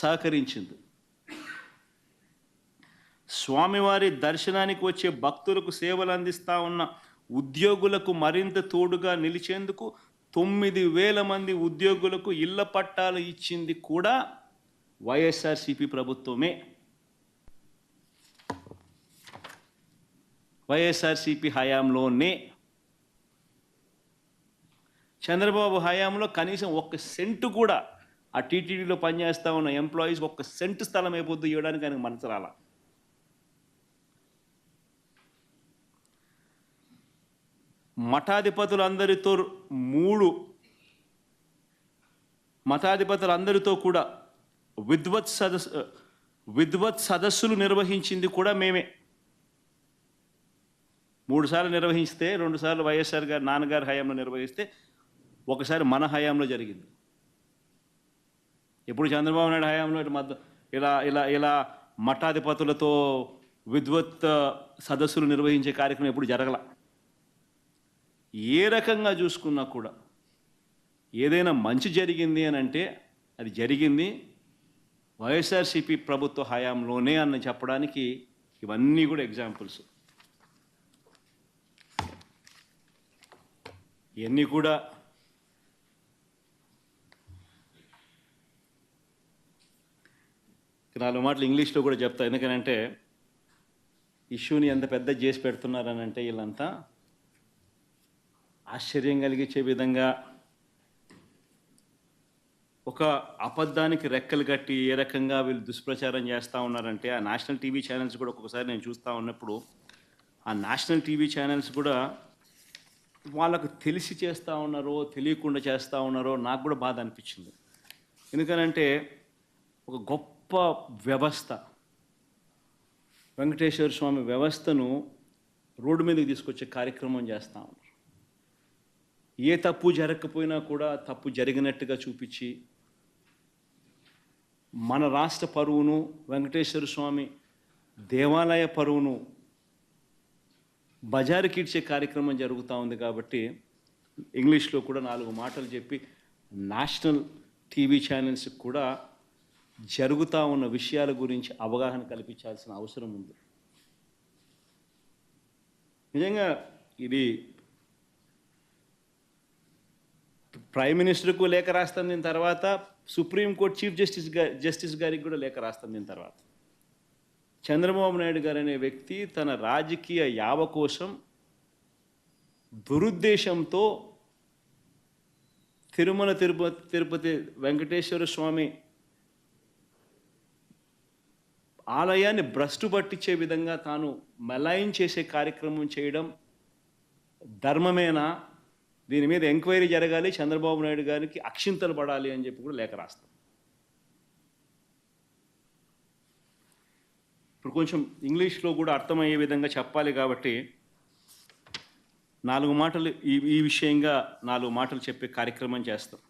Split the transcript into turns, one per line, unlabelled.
సహకరించింది. స్వామివారి దర్శనానికి వచ్చే భక్తులకు సేవలు అందిస్తా ఉన్న ఉద్యోగులకు మరింత తోడుగా నిలిచేందుకు తొమ్మిది వేల మంది ఉద్యోగులకు ఇళ్ళ పట్టాలు ఇచ్చింది కూడా వైఎస్ఆర్సిపి ప్రభుత్వమే. వైఎస్ఆర్సిపి హయాంలోనే చంద్రబాబు హయాంలో కనీసం ఒక్క సెంటు కూడా ఆ టీటీడీలో పనిచేస్తా ఉన్న ఎంప్లాయీస్ ఒక్క సెంటు స్థలం అయిపోద్దు ఇవ్వడానికి ఆయనకు మనసు రాలా. మఠాధిపతులందరితో మూడు మఠాధిపతులందరితో కూడా విద్వత్ సదస్సు విద్వత్ సదస్సులు నిర్వహించింది కూడా మేమే. మూడు సార్లు నిర్వహిస్తే రెండు సార్లు వైఎస్ఆర్ గారు నాన్నగారి హయాంలో నిర్వహిస్తే ఒకసారి మన హయాంలో జరిగింది. ఎప్పుడు చంద్రబాబు నాయుడు హయాంలో ఇటు ఇలా ఇలా ఇలా మఠాధిపతులతో విద్వత్ సదస్సులు నిర్వహించే కార్యక్రమం ఎప్పుడు జరగల. ఏ రకంగా చూసుకున్నా కూడా ఏదైనా మంచి జరిగింది అని అంటే అది జరిగింది. వైఎస్ఆర్సీపీ ప్రభుత్వ హయాంలోనే అని చెప్పడానికి ఇవన్నీ కూడా ఎగ్జాంపుల్స్. ఇవన్నీ కూడా నాలుగు మాటలు ఇంగ్లీష్లో కూడా చెప్తా. ఎందుకనంటే ఇష్యూని ఎంత పెద్ద చేసి పెడుతున్నారని అంటే వీళ్ళంతా ఆశ్చర్యం కలిగించే విధంగా ఒక అబద్ధానికి రెక్కలు కట్టి ఏ రకంగా వీళ్ళు దుష్ప్రచారం చేస్తూ ఉన్నారంటే ఆ నేషనల్ టీవీ ఛానల్స్ కూడా ఒక్కొక్కసారి నేను చూస్తూ ఉన్నప్పుడు ఆ నేషనల్ టీవీ ఛానల్స్ కూడా వాళ్ళకు తెలిసి చేస్తూ ఉన్నారో తెలియకుండా చేస్తూ ఉన్నారో నాకు కూడా బాధ అనిపించింది. ఎందుకనంటే ఒక గొప్ప వ్యవస్థ. వెంకటేశ్వర స్వామి వ్యవస్థను రోడ్డు మీదకి తీసుకొచ్చే కార్యక్రమం చేస్తా ఉన్నారు. ఏ తప్పు జరగకపోయినా కూడా తప్పు జరిగినట్టుగా చూపించి మన రాష్ట్ర పరువును వెంకటేశ్వర స్వామి దేవాలయ పరువును బజారు ఇచ్చే కార్యక్రమం జరుగుతూ ఉంది కాబట్టి ఇంగ్లీష్లో కూడా నాలుగు మాటలు చెప్పి నేషనల్ టీవీ ఛానల్స్కి కూడా జరుగుతూ ఉన్న విషయాల గురించి అవగాహన కల్పించాల్సిన అవసరం ఉంది. నిజంగా ఇది ప్రైమ్ మినిస్టర్కు లేఖ రాస్తాం దీని తర్వాత సుప్రీంకోర్టు చీఫ్ జస్టిస్ గారి జస్టిస్ గారికి కూడా లేఖ రాస్తాం దీని తర్వాత. చంద్రబాబు నాయుడు గారు అనే వ్యక్తి తన రాజకీయ యావ కోసం దురుద్దేశంతో తిరుమల తిరుపతి తిరుపతి వెంకటేశ్వర స్వామి ఆలయాన్ని భ్రష్టు పట్టించే విధంగా తాను మెలాయిన్ చేసే కార్యక్రమం చేయడం ధర్మమేనా? దీని మీద ఎంక్వైరీ జరగాలి. చంద్రబాబు నాయుడు గారికి అక్షింతలు పడాలి అని చెప్పి కూడా లేఖ రాస్తాం. ఇప్పుడు కొంచెం ఇంగ్లీష్లో కూడా అర్థమయ్యే విధంగా చెప్పాలి కాబట్టి నాలుగు మాటలు ఈ ఈ విషయంగా నాలుగు మాటలు చెప్పే కార్యక్రమం చేస్తాం.